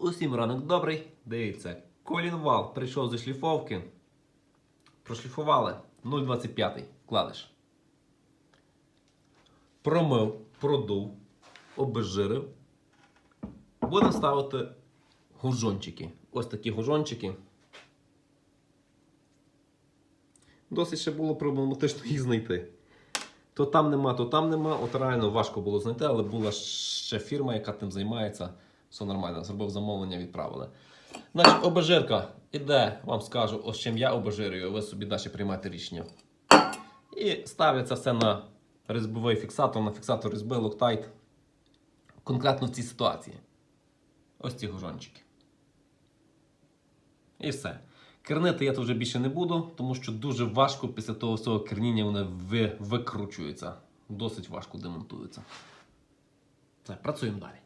Усім ранок добрий. Дивіться, колінвал прийшов зі шліфовки. Прошліфували 0,25 вкладиш. Промив, продув, обезжирив. Будемо ставити гужончики. Ось такі гужончики. Досить ще було проблематично їх знайти. То там нема, то там нема. От реально важко було знайти, але була ще фірма, яка тим займається. Все нормально, зробив замовлення, відправили. Значить, обезжирка іде, вам скажу, ось чим я обезжирюю, ви собі далі приймаєте рішення. І ставиться все на різьбовий фіксатор, на фіксатор різьби Loctite. Конкретно в цій ситуації. Ось ці гужончики. І все. Кернити я тут вже більше не буду, тому що дуже важко після того всього керніння вони ви, викручуються. Досить важко демонтуються. Все, працюємо далі.